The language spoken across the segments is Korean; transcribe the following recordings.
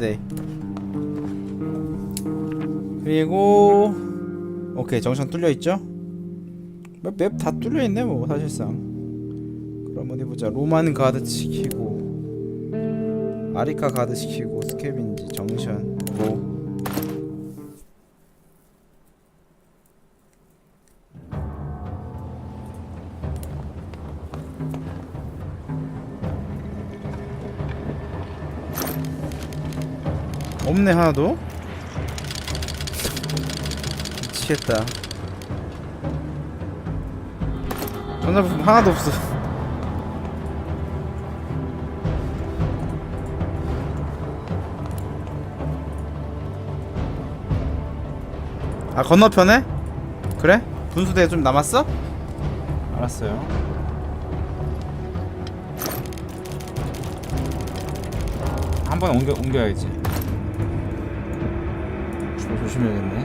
근데 그리고 오케이 정션 뚫려 있죠? 맵 다 뚫려 있네 뭐 사실상. 그럼 어디 보자. 로만 가드 시키고 아리카 가드 시키고 스캐빈지 정션 뭐 없네 하나도 미치겠다 전자부품 하나도 없어 아 건너편에? 그래? 분수대 좀 남았어? 알았어요 한번 옮겨 옮겨야지. 조- 조심해야겠네.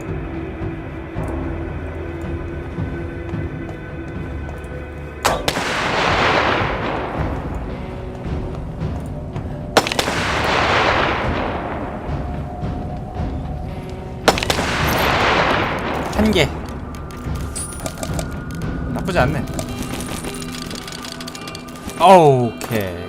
한 개. 나쁘지 않네. 오케이.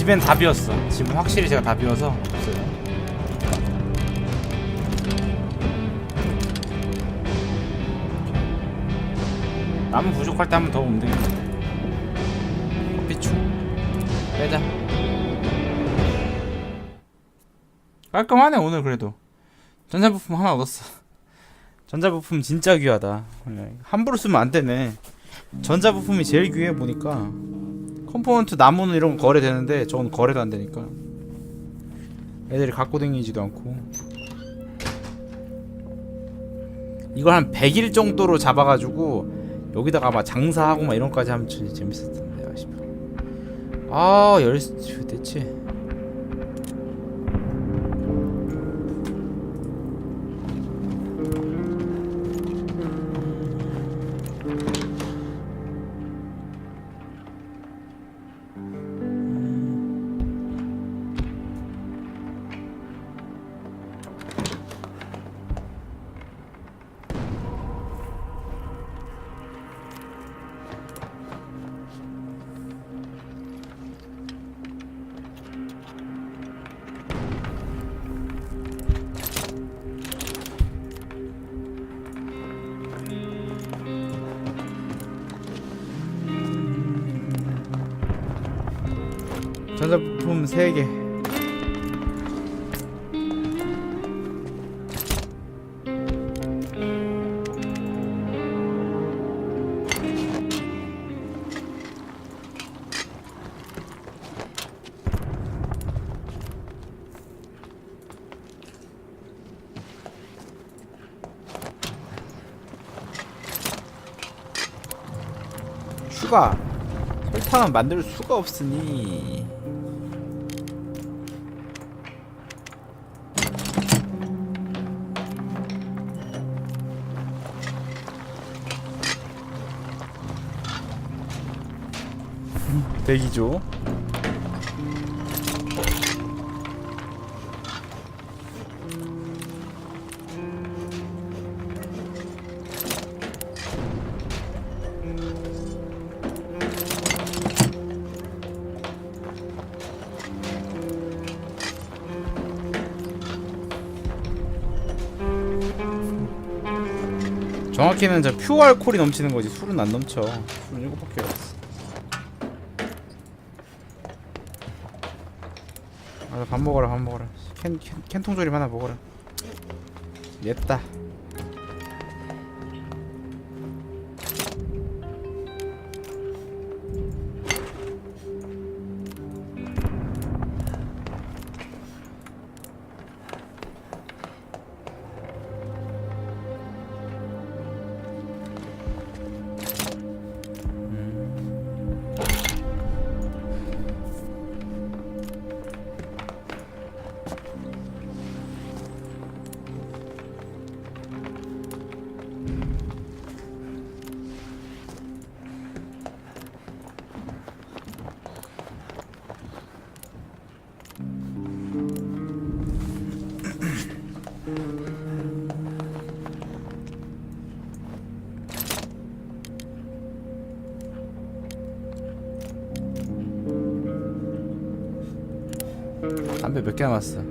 집엔 다 비었어. 집은 확실히 제가 다 비워서 없어요. 남은 부족할 때 한 번더 움직이면 커피추 빼자. 깔끔하네 오늘 그래도. 전자부품 하나 얻었어. 전자부품 진짜 귀하다 함부로 쓰면 안 되네 전자부품이 제일 귀해 보니까 컴포넌트 나무는 이런 거 거래되는데 저건 거래가 안 되니까. 애들이 갖고 다니지도 않고. 이걸 한 100일 정도로 잡아가지고 여기다가 아마 장사하고 막 이런 거까지 하면 진짜 재밌었을 텐데 싶어 아 열... 대체 추가. 설탕은 만들 수가 없으니. 대기죠 정확히는 저 퓨어 알코올이 넘치는 거지. 술은 안 넘쳐. 술은 일곱밖에 없어. 아, 밥 먹어라 밥 먹어라. 캔, 캔, 캔통 조림 하나 먹어라. 냈다 담배 몇 개 남았어. 어,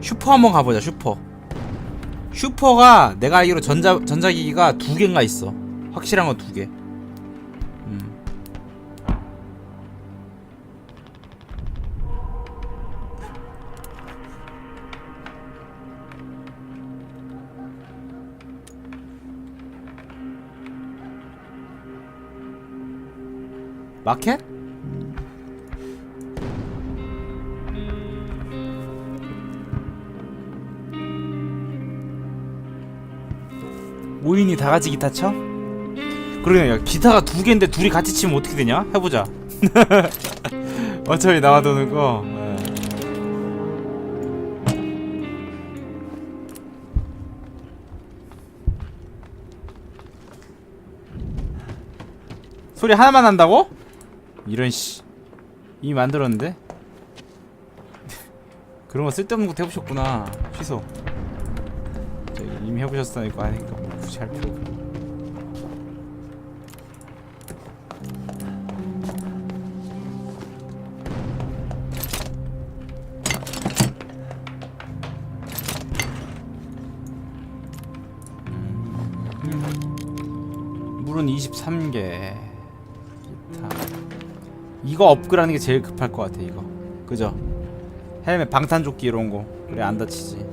슈퍼 한번 가보자 슈퍼. 슈퍼가 내가 알기로 전자 전자기기가 두 개인가 있어. 확실한 건 두 개. 마켓? 모인이 다 같이 기타 쳐? 그러네 야 기타가 두 개인데 둘이 같이 치면 어떻게 되냐? 해보자 어차피 나와 도는 거 예. 소리 하나만 난다고? 이런 씨. 이미 만들었는데? 그런 거 쓸데없는 것도 해보셨구나. 취소. 저 이미 해보셨다니까 하니까 뭐 굳이 할 필요 없고 이거 업그라는 게 제일 급할 것 같아 이거 그죠? 헬멧 방탄조끼 이런 거 그래 안 다치지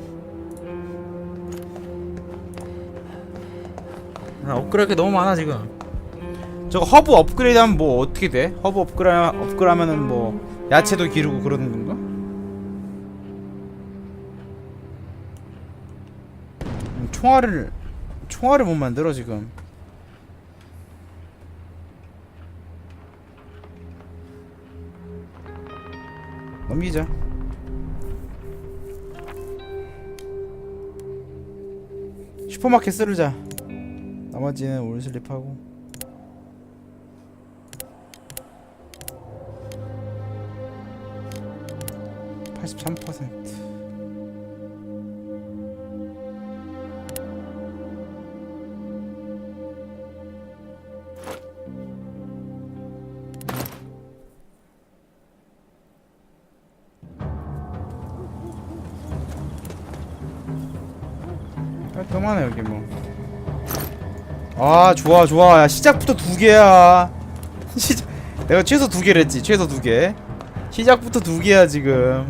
아, 업그레이드 너무 많아 지금 저거 허브 업그레이드 하면 뭐 어떻게 돼? 허브 업그레이드 하면은 뭐 야채도 기르고 그러는 건가? 음, 총알을 총알을 못 만들어 지금 넘기자. 슈퍼마켓 쓰르자. 나머지는 올슬립하고. 팔십삼 퍼센트 깔끔하네 여기 뭐아 좋아 좋아. 야 시작부터 두 개야. 시작 내가 최소 두 개를 했지 최소 두개. 시작부터 두 개야 지금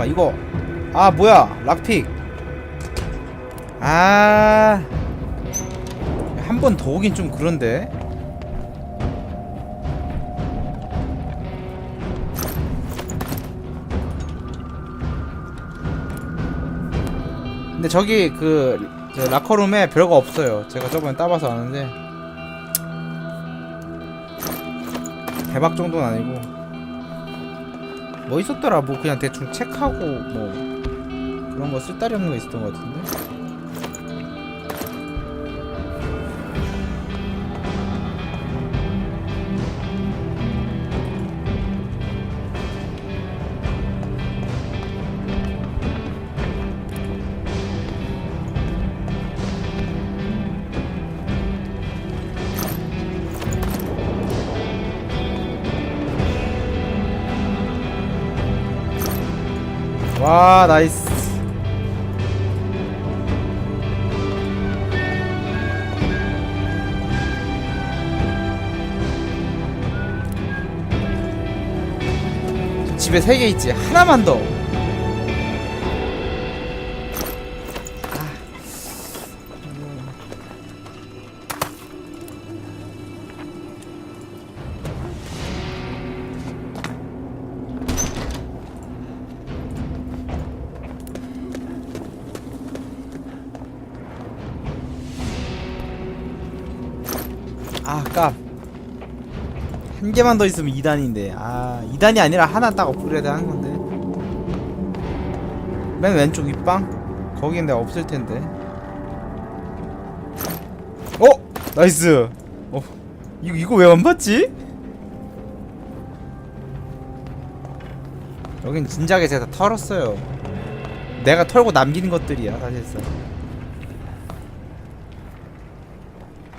잠깐만 이거. 아 뭐야? 락픽 아 한 번 더 오긴 좀 그런데. 근데 저기 그저 라커룸에 별거 없어요. 제가 저번에 따봐서 아는데. 대박 정도는 아니고 뭐 있었더라. 뭐 그냥 대충 책하고 뭐 그런 거 쓸데리 없는 거 있었던 것 같은데 와 나이스. 집에 세 개 있지. 하나만 더 한 개만 더 있으면 2단인데. 아 2단이 아니라 하나 딱 업그레이드 하는 건데. 맨 왼쪽 윗방? 거긴 내가 없을 텐데. 어? 나이스. 어 이거 이거 왜 안 봤지? 여긴 진작에 제가 다 털었어요. 내가 털고 남기는 것들이야 사실상.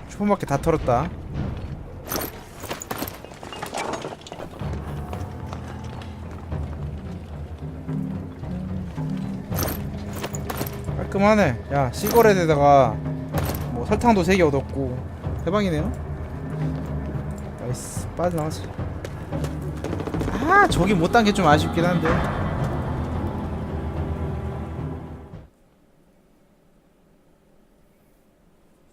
초반밖에 다 털었다 깔끔하네 야 시골에다가 뭐 설탕도 3개 얻었고. 대박이네요. 나이스 빠져나가지. 아 저기 못단게좀 아쉽긴 한데.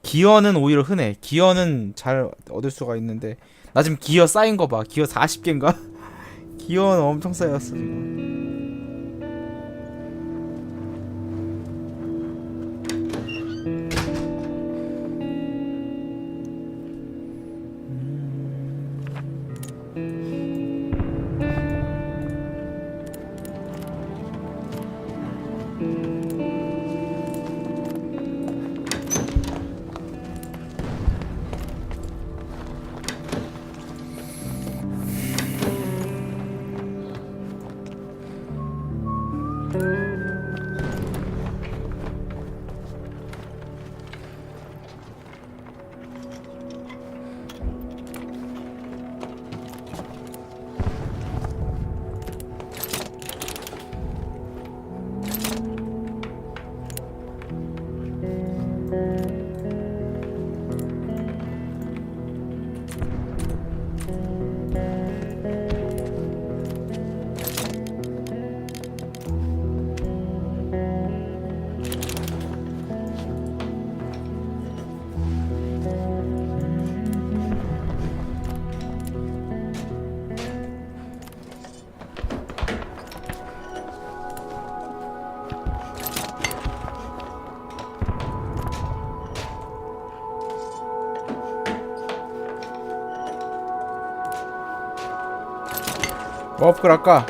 기어는 오히려 흔해. 기어는 잘 얻을 수가 있는데. 나 지금 기어 쌓인 거봐. 기어 40개인가? 기어는 엄청 쌓였어 지금 뭐 업글 할까?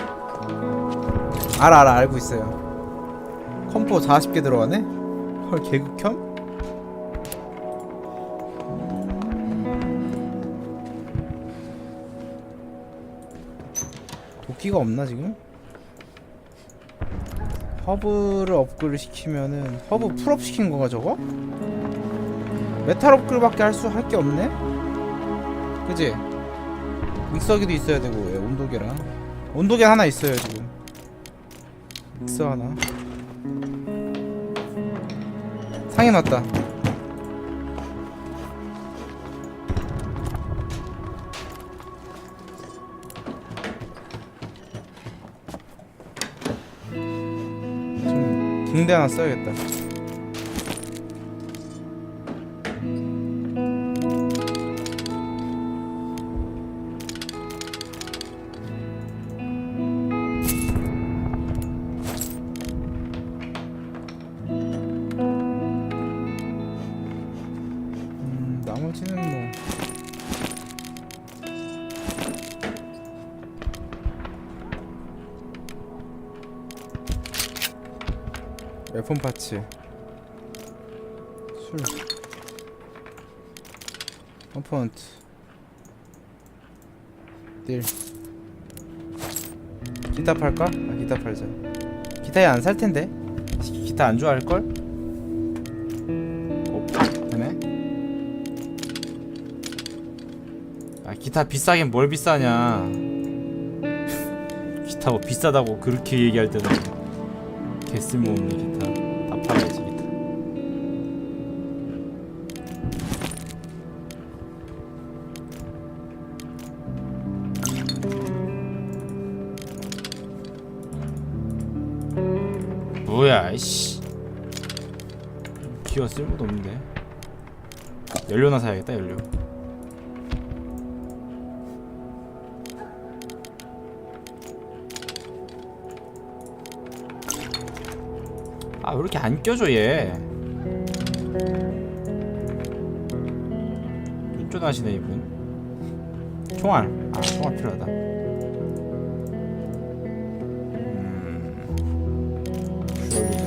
알아 알아 알고 있어요 컴포 40개 들어가네? 헐 개극혐? 도끼가 없나 지금? 허브를 업글을 시키면은 허브 풀업 시킨 건가 저거? 메탈 업글밖에 할 수 할 게 없네? 그지? 믹서기도 있어야 되고 예, 온도계랑 온도계 하나 있어요 지금. 믹서 하나. 상해 놨다. 좀 붕대 하나 써야겠다 컴포넌트 딜 기타 팔까? 아 기타 팔자 기타에 안 살 텐데 기- 기타 안 좋아할 걸? 어, 되네. 아 기타 비싸긴 뭘 비싸냐 기타 뭐 비싸다고 그렇게 얘기할 때는 개쓸모없는 기타 쓸모도 없는데. 연료나 사야겠다 연료. 아 왜 이렇게 안 껴줘 얘? 튼튼하시네 이분. 총알. 아 총알 필요하다. 음.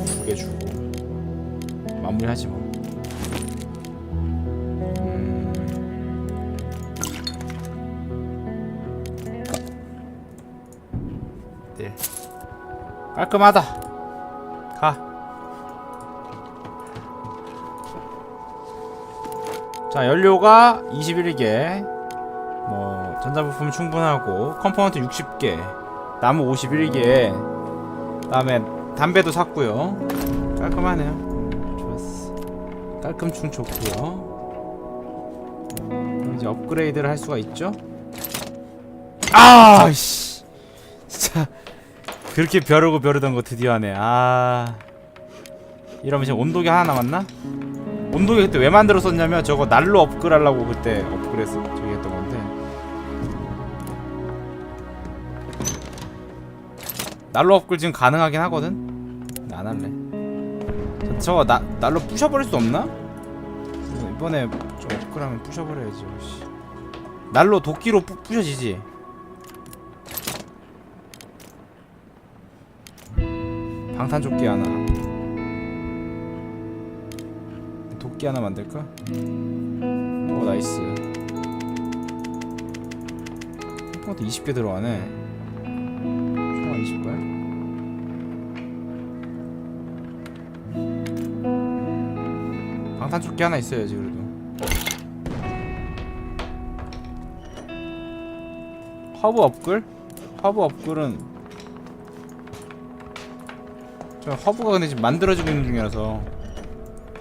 두개 주고 마무리하지 뭐. 음. 네. 깔끔하다. 가. 자 연료가 21개. 뭐 전자부품 충분하고 컴포넌트 60개. 나무 51개. 그 다음에 담배도 샀고요. 깔끔하네요 깔끔충 좋고요. 이제 업그레이드를 할 수가 있죠? 아씨. 진짜 그렇게 벼르고 벼르던 거 드디어 하네. 아. 이러면 지금 온도계 하나 남았나? 온도계 그때 왜 만들었었냐면 저거 난로 업글 하려고 그때 업글 했어 저기 했던 건데. 난로 업글 지금 가능하긴 하거든? 안 할래. 저, 저거 나, 난로 부셔버릴 수 없나? 이번에 좀 업글하면 부셔버려야지 씨. 난로 도끼로 부, 부셔지지. 방탄조끼 하나. 도끼 하나 만들까? 오 나이스. 컴포트 20개 들어가네. 총알 20발 방탄조끼 하나 있어야지 그래도. 허브 업글? 허브 업글은 저 허브가 근데 지금 만들어지고 있는 중이라서.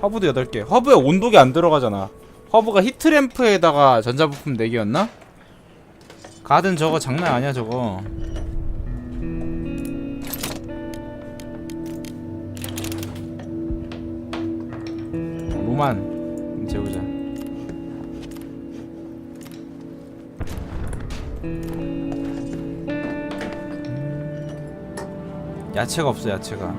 허브도 8개. 허브에 온도계 안 들어가잖아. 허브가 히트램프에다가 전자부품 4개였나? 가든 저거 장난 아니야 저거 로만 재우자 야채가 없어 야채가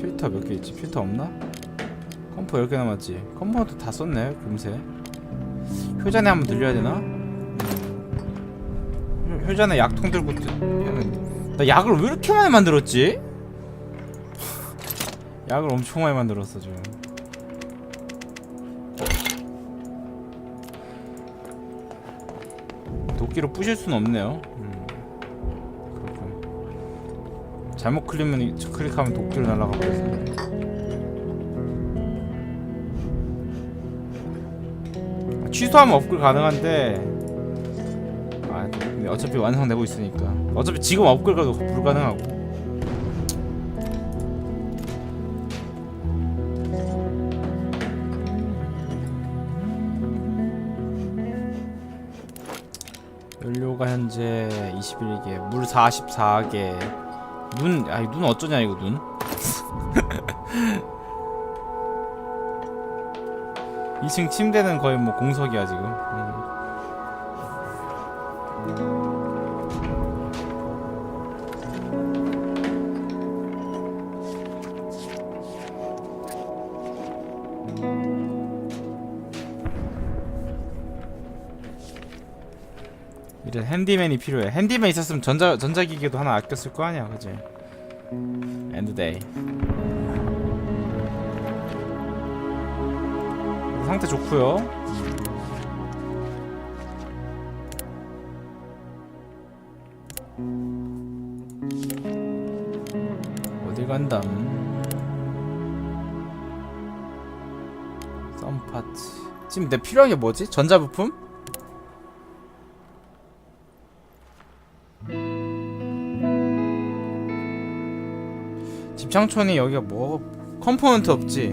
필터 몇 개 있지? 필터 없나? 컴포 10개 남았지 컴포도 다 썼네 금세 효자네 한번 들려야 되나? 효- 효자네 약통 들고 나 약을 왜 이렇게 많이 만들었지? 약을 엄청 많이 만들었어 지금. 도끼로 부실 수는 없네요. 음. 그렇군. 잘못 클릭하면 이- 클릭하면 도끼로 날아가 버려서 취소하면 업글 가능한데 아 근데 어차피 완성되고 있으니까. 어차피 지금 업글가도 불가능하고 현재 21개 물 44개 눈 아니 눈 어쩌냐 이거 눈 2층 침대는 거의 뭐 공석이야 지금. 음. 이런 핸디맨이 필요해. 핸디맨 있었으면 전자 전자기기도 하나 아꼈을 거 아니야, 그지? 엔드데이. 상태 좋고요. 어디 간담? 썸 파트. 지금 내 필요한 게 뭐지? 전자부품? 집창촌이 여기가 뭐 컴포넌트 없지?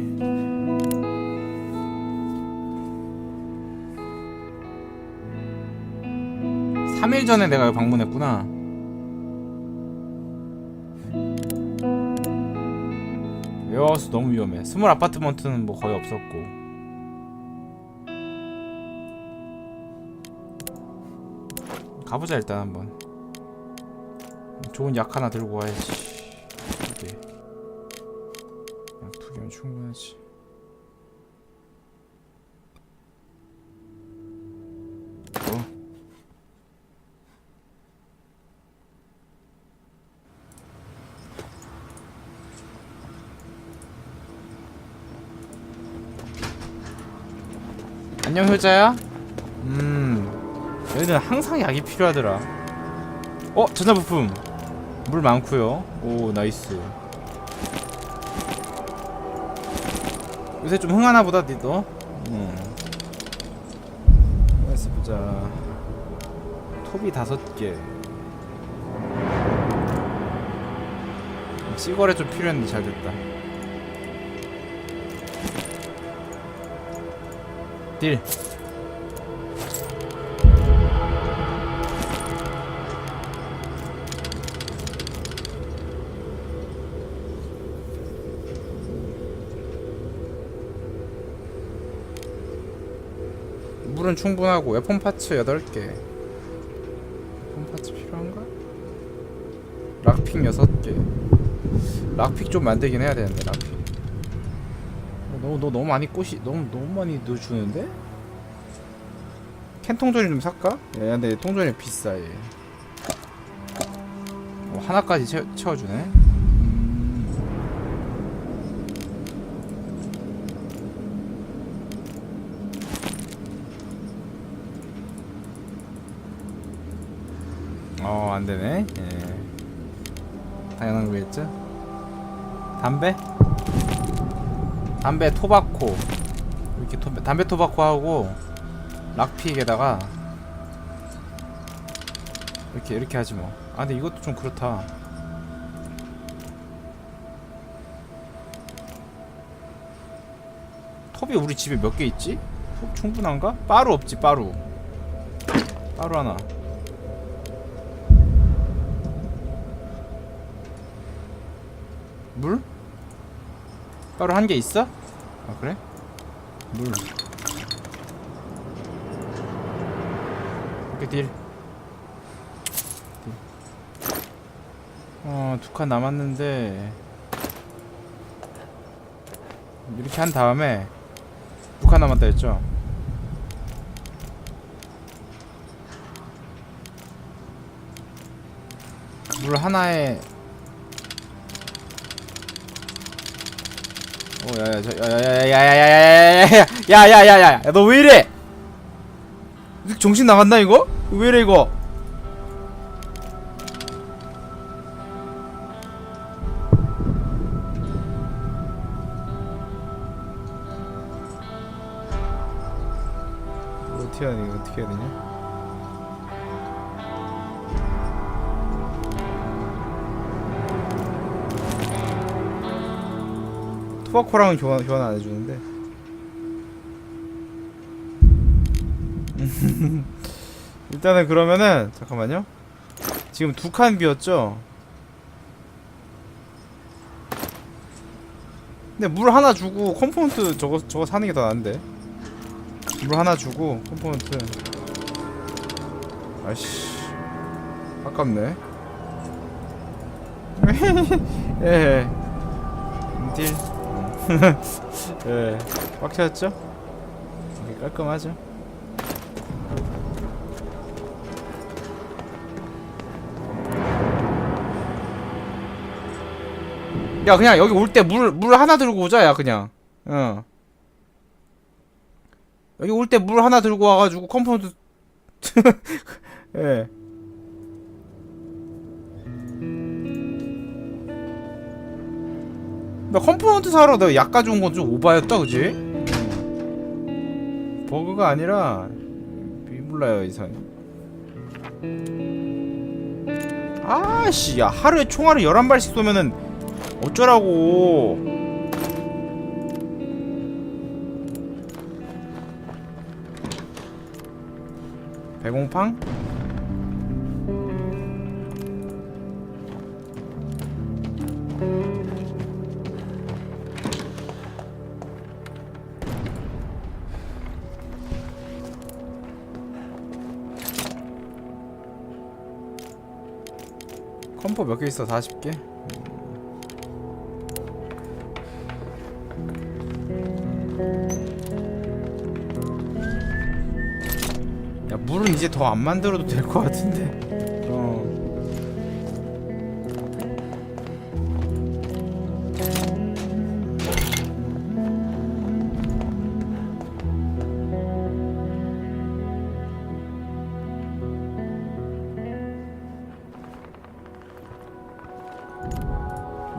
삼일 전에 내가 방문했구나. 웨어하우스 너무 위험해. 스몰 아파트먼트는 뭐 거의 없었고. 가보자 일단 한번. 좋은 약 하나 들고 와야지. 두 개. 정도면 충분하지. 어? 안녕 효자야? 음... 여기는 항상 약이 필요하더라 어? 전자부품! 물 많고요 오 나이스 요새 좀 흥하나 보다 니도. 음. 나이스 보자. 톱이 다섯 개. 시거래 좀 필요했는데 잘 됐다. 딜 물은 충분하고 웨폰 파츠 8개 웨폰 파츠 필요한가? 락픽 6개 락픽 좀 만들긴 해야 되는데 락픽 어, 너, 너 너무 많이 꽃이 너무 너무 많이 넣어 주는데? 캔 통조림 좀 살까? 야 근데 통조림 비싸 얘 어, 하나까지 채, 채워주네 음. 어 안되네 예. 당연한 거겠죠? 담배? 담배 토바코 이렇게 토, 담배 토바코 하고 락픽에다가 이렇게 이렇게 하지 뭐. 아 근데 이것도 좀 그렇다. 톱이 우리 집에 몇 개 있지? 톱 충분한가? 빠루 없지 빠루. 빠루 하나. 빠루 한개 있어? 아 그래? 물. 오케이 딜. 딜. 어, 두 칸 남았는데 이렇게 한 다음에 두 칸 남았다 했죠? 물 하나에 오 야야 저 야야 야야야야야야야야야야야야야 너왜 이래? 정신 나갔나 이거? 왜 이래 이거? 이거 토바코랑은 교환 교환 안 해주는데. 일단은 그러면은 잠깐만요. 지금 두 칸 비었죠? 근데 물 하나 주고 컴포넌트 저거 저거 사는 게 더 나은데. 물 하나 주고 컴포넌트. 아이씨. 아깝네. 예. 딜. 예. 꽉 찼죠? 이게 깔끔하죠? 야 그냥 여기 올 때 물 물 하나 들고 오자 야 그냥 어 여기 올 때 물 하나 들고 와가지고 컴포넌트 예 나 컴포넌트 사러 내가 약 가져온 건 좀 오바였다 그지? 버그가 아니라 몰라요 이상 아씨 야 하루에 총알을 11발씩 쏘면은 어쩌라고 배공팡? 컴포 몇개 있어? 40개? 야 물은 이제 더 안 만들어도 될 것 같은데.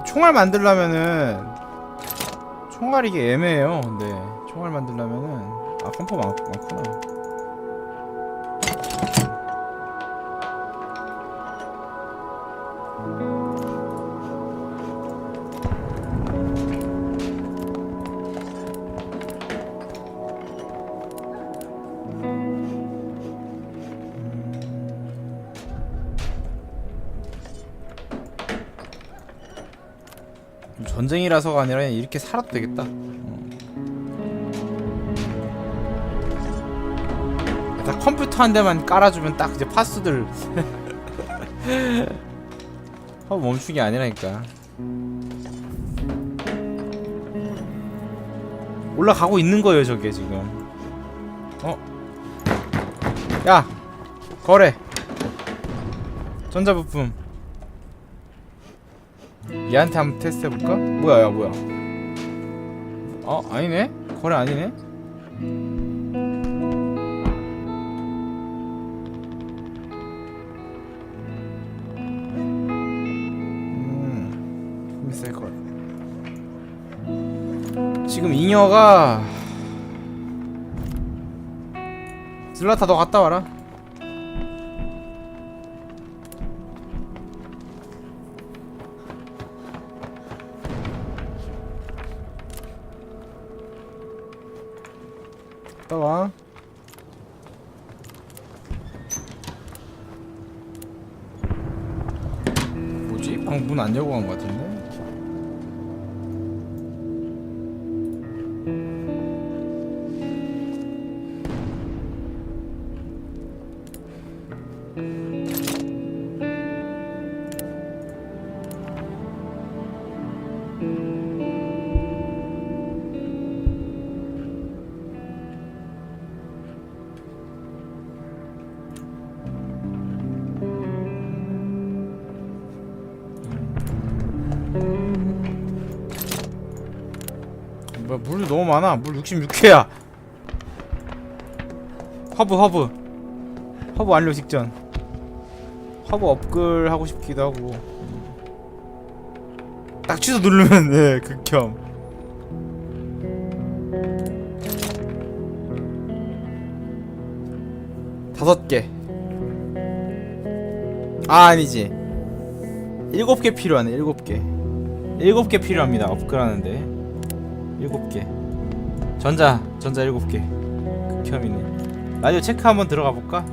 총알 만들려면은 총알 이게 애매해요. 근데 총알 만들려면은 아 컴포 많, 많구나. 전쟁이라서가 아니라 그냥 이렇게 살아도 되겠다. 어. 딱 컴퓨터 한 대만 깔아주면 딱 이제 파수들 어 멈춘 게 아니라니까. 올라가고 있는 거예요 저게 지금. 어? 야 거래. 전자부품. 얘한테 한번 테스트 해볼까? 뭐야 야 뭐야? 어 아니네? 거래 아니네? 음 지금 잉여가 슬라타 너 갔다 와라 갔다 와. 뭐지? 방금 문안 열고 간 것 같은데? 너무 많아 물 66회야 허브 허브 허브 완료 직전 허브 업글 하고 싶기도 하고 딱 취소 누르면 네 극혐 다섯 개 아, 아니지. 일곱 개 필요하네. 일곱 개. 일곱 개 필요합니다. 업글하는데. 일곱 개. 전자, 전자 일곱 개. 극혐이네. 라디오 체크 한번 들어가 볼까?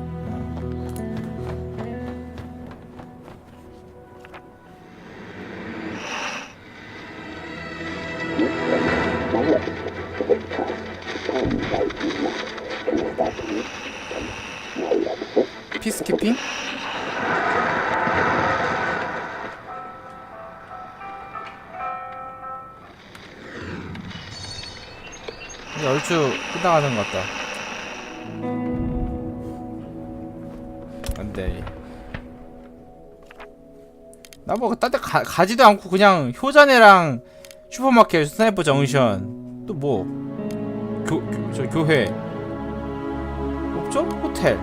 끝나가는 것 같다. 안돼. 나뭐 딴데 가지도 않고 그냥 효자네랑 슈퍼마켓 스나이퍼 정션 또뭐교저 교회 없죠? 호텔